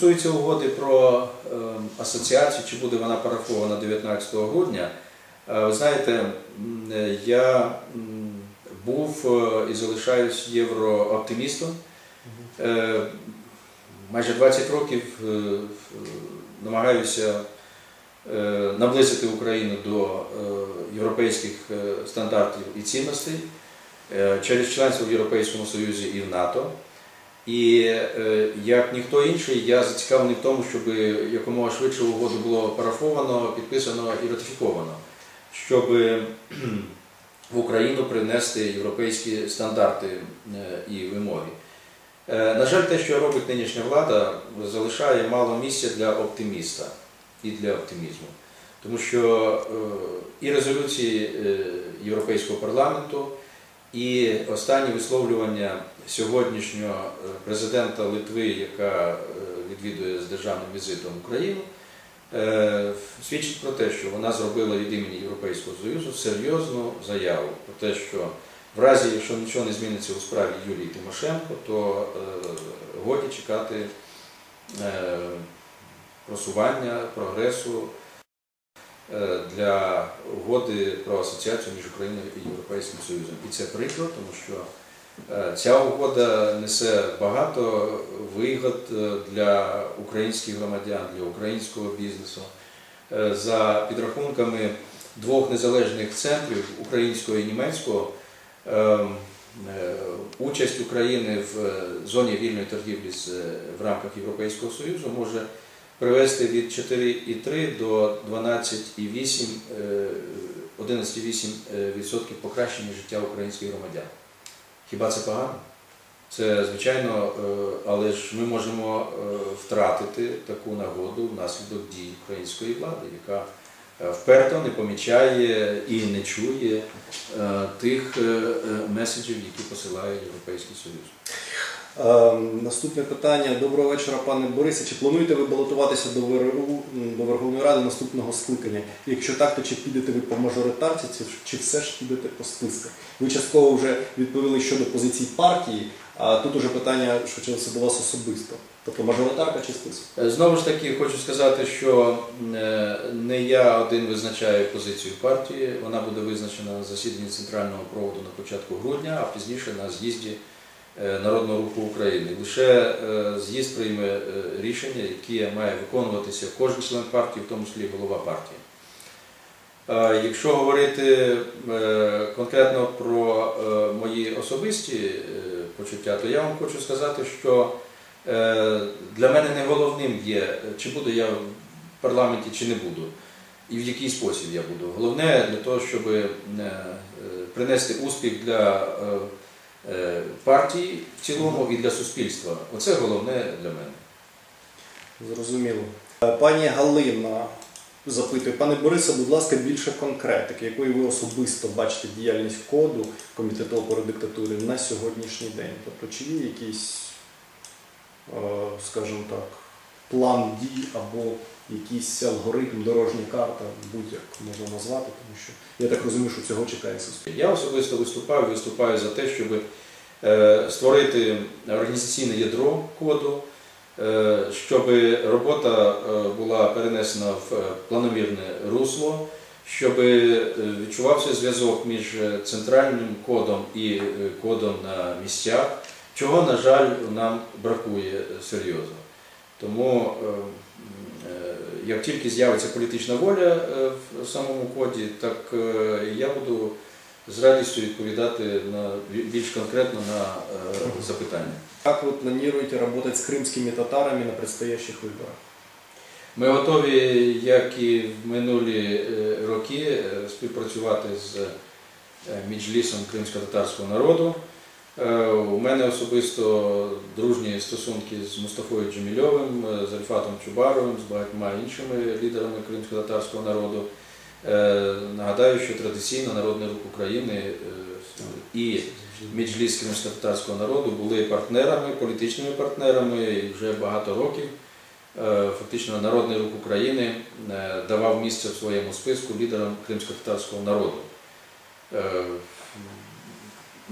стосується угоди про е, асоціацію, чи буде вона парафована 19 грудня, е, ви знаєте, я був е, і залишаюсь єврооптимістом. Е, Майже 20 років намагаюся наблизити Україну до європейських стандартів і цінностей через членство в Європейському Союзі і в НАТО. І е, як ніхто інший, я зацікавлений в тому, щоб якомога швидше угоду було парафовано, підписано і ратифіковано, щоб в Україну принести європейські стандарти е, і вимоги. Е, На жаль, те, що робить нинішня влада, залишає мало місця для оптиміста і для оптимізму. Тому що і резолюції Європейського парламенту, і останні висловлювання сьогоднішнього е, президента Литви, яка е, відвідує з державним візитом Україну, е, свідчить про те, що вона зробила від імені Європейського Союзу серйозну заяву про те, що в разі, якщо нічого не зміниться у справі Юлії Тимошенко, то годі чекати просування, прогресу для угоди про асоціацію між Україною і Європейським Союзом. І це прикро, тому що ця угода несе багато вигод е, для українських громадян, для українського бізнесу. Е, За підрахунками двох незалежних центрів українського і німецького. ем, е, Участь України в е, зоні вільної торгівлі е, в рамках Європейського Союзу може привести від 4,3 до 12,8 е, 11,8% покращення життя українських громадян. Хіба це погано? Це звичайно, е, але ж ми можемо е, втратити таку нагоду внаслідок дій української влади, яка е, вперто не помічає і не чує тих меседжів, які посилає Європейський Союз. Е, Наступне питання. Доброго вечора, пане Борисе. Чи плануєте ви балотуватися до ВРУ до Верховної Ради наступного скликання? Якщо так, то чи підете ви по мажоритарці, чи- все ж підете по списках? Ви частково вже відповіли щодо позицій партії, а тут уже питання, що це до вас особисто. Тобто мажоритарка чи список? Е, Знову ж таки, хочу сказати, що е, не я один визначаю позицію партії. Вона буде визначена на засіданні центрального проводу на початку грудня, а пізніше на з'їзді Народного руху України. Лише е, з'їзд прийме е, рішення, яке має виконуватися кожен член партії, в тому числі голова партії. Е, Якщо говорити е, конкретно про е, мої особисті е, почуття, то я вам хочу сказати, що Е, Для мене не головним є, чи буду я в парламенті, чи не буду, і в який спосіб я буду. Головне для того, щоб е, е, принести успіх для е, е, партії в цілому і для суспільства. Оце головне для мене. Зрозуміло. Е, Пані Галина запитує, пане Борисе, будь ласка, більше конкретики, якою ви особисто бачите діяльність коду комітету опори диктатури на сьогоднішній день? Тобто, чи є якийсь, е, скажімо так, план дій або якийсь алгоритм, дорожня карта, будь-як можна назвати, тому що я так розумію, що цього чекає суспільство. Я особисто виступав і виступаю за те, щоб е, створити організаційне ядро коду, е, щоб робота е, була перенесена в планомірне русло, щоб відчувався зв'язок між центральним кодом і кодом на місцях, чого, на жаль, нам бракує серйозно. Тому е, м, е, як тільки з'явиться політична воля е, в самому коді, так е, я буду з радістю відповідати на більш конкретно на е, запитання. Как вы планируете работать с крымскими татарами на предстоящих выборах? Ми готові, як і в минулі е, роки, е, співпрацювати з е, Міджлісом кримсько-татарського народу. Е, У мене особисто дружні стосунки з Мустафою Джемільовим, е, з Альфатом Чубаровим, з багатьма іншими лідерами кримсько-татарського народу. Е, Нагадаю, що традиційно Народний рух України і Міджліс кримсько-татарського народу були партнерами, політичними партнерами і вже багато років. Фактично Народний рух України давав місце в своєму списку лідерам кримсько-татарського народу.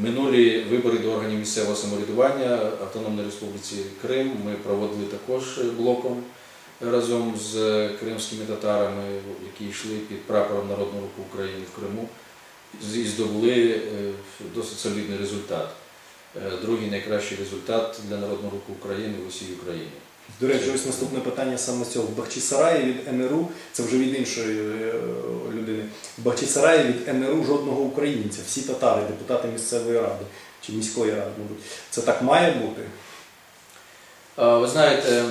Минулі вибори до органів місцевого самоврядування Автономної Республіці Крим ми проводили також блоком разом з кримськими татарами, які йшли під прапором Народного руху України в Криму і здобули е, досить солідний результат. Е, Другий найкращий результат для Народного руху України в усій Україні. До речі, ось наступне питання саме з цього. Бахчисараї від НРУ, це вже від іншої е, людини. Бахчисараї від НРУ жодного українця, всі татари, депутати місцевої ради чи міської ради, мабуть. Це так має бути? Ви знаєте, е,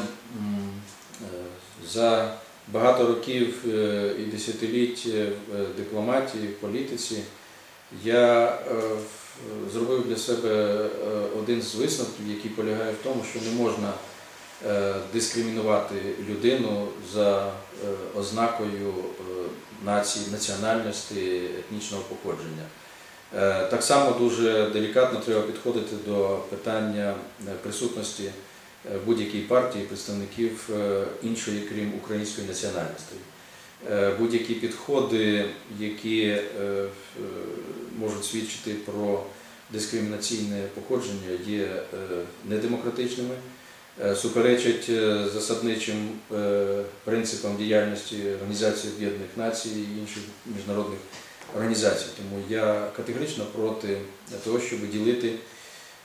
за багато років е, і десятиліть в дипломатії, в політиці я зробив для себе один з висновків, який полягає в тому, що не можна дискримінувати людину за е, ознакою е, нації, національності, етнічного походження. Е, Так само дуже делікатно треба підходити до питання е, присутності е, будь-якій партії представників е, іншої, крім української національності. Е, Будь-які підходи, які е, е, можуть свідчити про дискримінаційне походження, є е, недемократичними, е, суперечать е, засадничим е, принципам діяльності Організації Об'єднаних Націй і інших міжнародних організацій. Тому я категорично проти того, щоб ділити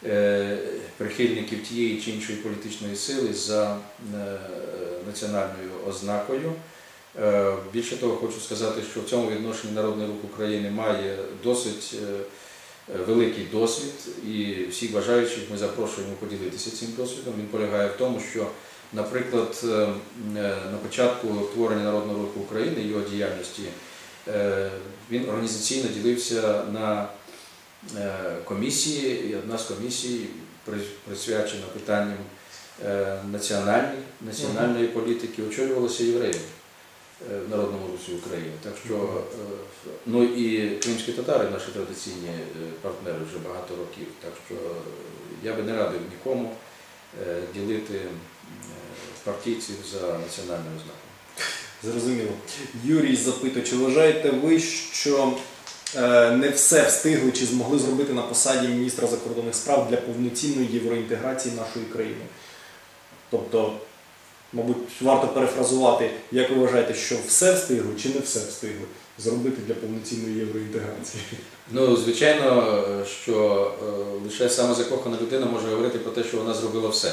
е, прихильників тієї чи іншої політичної сили за е, національною ознакою. Е, Більше того, хочу сказати, що в цьому відношенні Народний рух України має досить е, е, великий досвід, і всіх бажаючих ми запрошуємо поділитися цим досвідом. Він полягає в тому, що, наприклад, е, е, на початку творення Народного руху України його діяльності е, він організаційно ділився на е, комісії, і одна з комісій при- присвячена питанням е, національної, національної політики, очолювалася євреєм е, в Народному Русі України. Так що, е, ну і кримські татари наші традиційні е, партнери вже багато років. Так що е, я би не радив нікому е, ділити е, партійців за національною ознакою. Зрозуміло. Юрій запитує, чи вважаєте ви, що е, не все встигли чи змогли зробити на посаді міністра закордонних справ для повноцінної євроінтеграції нашої країни? Тобто, мабуть, варто перефразувати, як ви вважаєте, що все встигли чи не все встигли зробити для повноцінної євроінтеграції? Ну, звичайно, що е, лише саме закохана людина може говорити про те, що вона зробила все.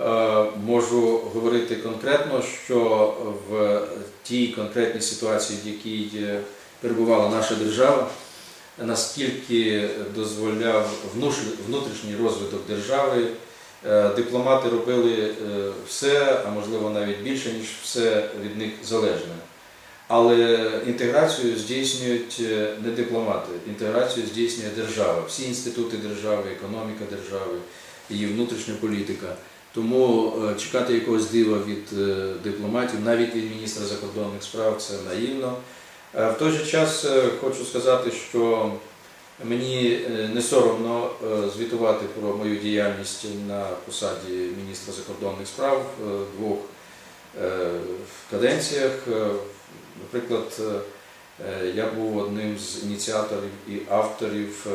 Е, Можу говорити конкретно, що в тій конкретній ситуації, в якій е, перебувала наша держава, наскільки дозволяв внутрішній розвиток держави, дипломати робили е, все, а можливо навіть більше, ніж все від них залежне. Але інтеграцію здійснюють е, не дипломати, інтеграцію здійснює держава, всі інститути держави, економіка держави, її внутрішня політика. Тому е, чекати якогось дива від е, дипломатів, навіть від міністра закордонних справ, це наївно. Е, В той же час е, хочу сказати, що мені е, не соромно е, звітувати про мою діяльність на посаді міністра закордонних справ е, в двох каденціях. Наприклад, я був одним з ініціаторів і авторів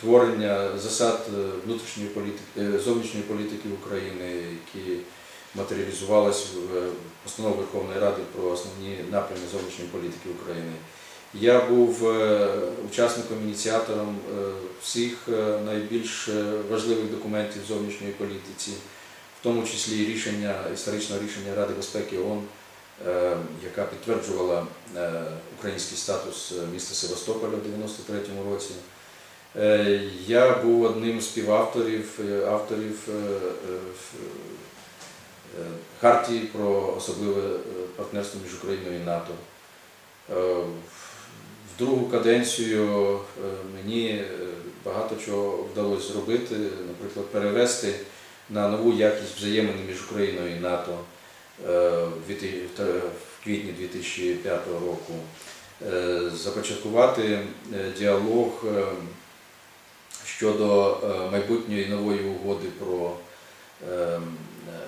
творення засад внутрішньої політики, зовнішньої політики України, які матеріалізувалися в постанові Верховної Ради про основні напрями зовнішньої політики України. Я був е, учасником, ініціатором е, всіх е, найбільш важливих документів зовнішньої політиці, в тому числі рішення історичного рішення Ради безпеки ООН, яка підтверджувала український статус міста Севастополя в 93-му році. Я був одним з співавторів авторів Хартії про особливе партнерство між Україною і НАТО. В другу каденцію е, мені е, багато чого вдалося зробити, наприклад, перевести на нову якість взаємини між Україною і НАТО е, в квітні 2005 року, започаткувати діалог щодо майбутньої нової угоди про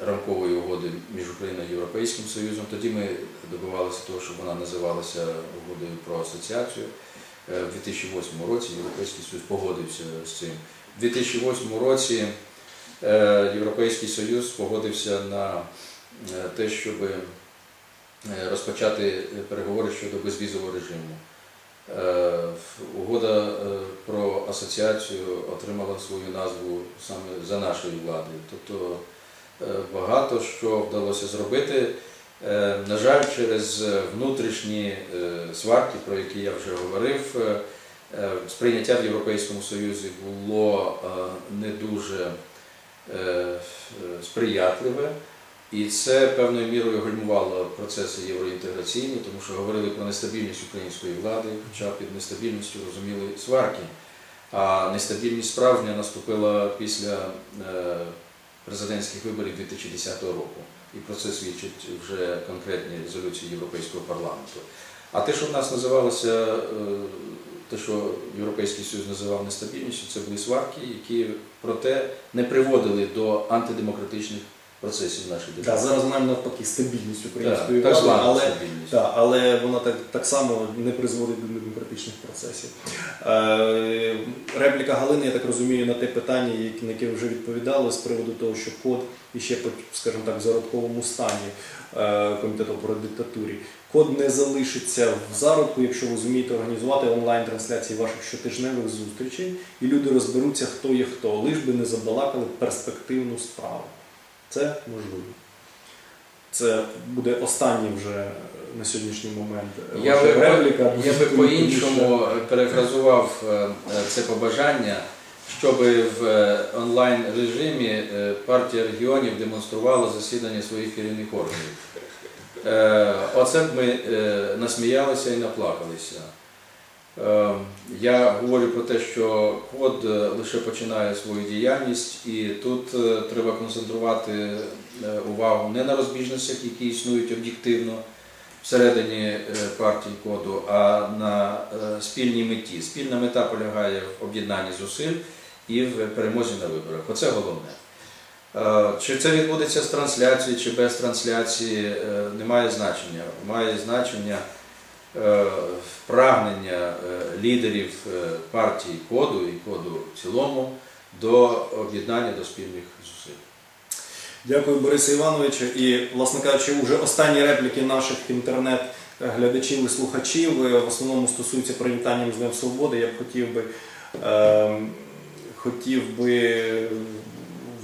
рамкової угоди між Україною і Європейським Союзом. Тоді ми добивалися того, щоб вона називалася угодою про асоціацію. е, в 2008 році Європейський Союз погодився з цим. У 2008 році е, Європейський Союз погодився на е, те, щоб розпочати переговори щодо безвізового режиму. Угода про асоціацію отримала свою назву саме за нашої влади. Тобто багато що вдалося зробити. Е, На жаль, через е, внутрішні е, сварки, про які я вже говорив, е, е, сприйняття в Європейському Союзі було е, не дуже е, сприятливе. І це певною мірою гальмувало процеси євроінтеграційні, тому що говорили про нестабільність української влади, хоча під нестабільністю розуміли сварки. А нестабільність справжня наступила після е, президентських виборів 2010 року. І про це свідчать вже конкретні резолюції Європейського парламенту. А те, що в нас називалося, е, те, що Європейський Союз називав нестабільністю, це були сварки, які проте не приводили до антидемократичних процесів нашій Да, державі. зараз маємо навпаки стабільність української Так, так влади, звана але стабільність. Так, але вона так, так само не призводить до демократичних процесів. Е, репліка Галини, я так розумію, на те питання, на яке вже відповідали, з приводу того, що код іще, скажімо так, в зародковому стані е, комітету про диктатурі. Код не залишиться в зародку, якщо ви зумієте організувати онлайн-трансляції ваших щотижневих зустрічей, і люди розберуться, хто є хто, лиш би не забалакали перспективну справу. Це можливо. Це буде останній вже на сьогоднішній момент Я би, репліка. я би по-іншому перефразував е, е, це побажання, щоб в е, онлайн режимі е, партія регіонів демонструвала засідання своїх керівних органів. Е, Оце б ми е, насміялися і наплакалися. Е, Я говорю про те, що код е, лише починає свою діяльність, і тут е, треба концентрувати увагу не на розбіжностях, які існують об'єктивно всередині партії коду, а на спільній меті. Спільна мета полягає в об'єднанні зусиль і в перемозі на виборах. Оце головне. Чи це відбудеться з трансляції, чи без трансляції, е, не має значення. Має значення прагнення е, лідерів е, партії коду і коду в цілому до об'єднання до спільних зусиль. Дякую, Борисе Івановичу. І, власне кажучи, вже останні репліки наших інтернет-глядачів і слухачів е, в основному стосуються привітання з Днем Свободи. Я б хотів би, е, хотів би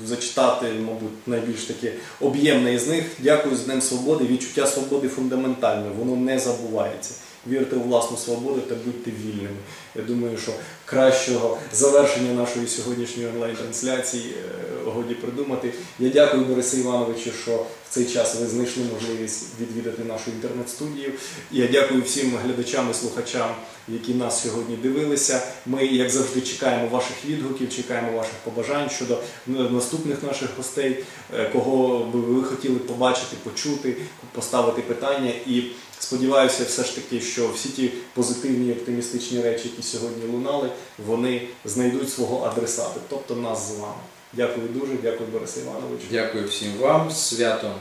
зачитати, мабуть, найбільш таке об'ємне із них. Дякую з Днем Свободи. Відчуття свободи фундаментальне, воно не забувається. Вірте у власну свободу та будьте вільними. Я думаю, що кращого завершення нашої сьогоднішньої онлайн-трансляції е, годі придумати. Я дякую Борису Івановичу, що в цей час ви знайшли можливість відвідати нашу інтернет-студію. Я дякую всім глядачам і слухачам, які нас сьогодні дивилися. Ми, як завжди, чекаємо ваших відгуків, чекаємо ваших побажань щодо наступних наших гостей, е, кого би ви хотіли побачити, почути, поставити питання. І сподіваюся, все ж таки, що всі ті позитивні і оптимістичні речі, які сьогодні лунали, вони знайдуть свого адресата, тобто нас з вами. Дякую дуже, дякую, Борис Івановичу. Дякую всім вам, святом,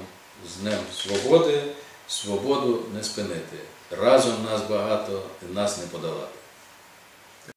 з Днем Свободи, свободу не спинити. Разом нас багато, нас не подолати.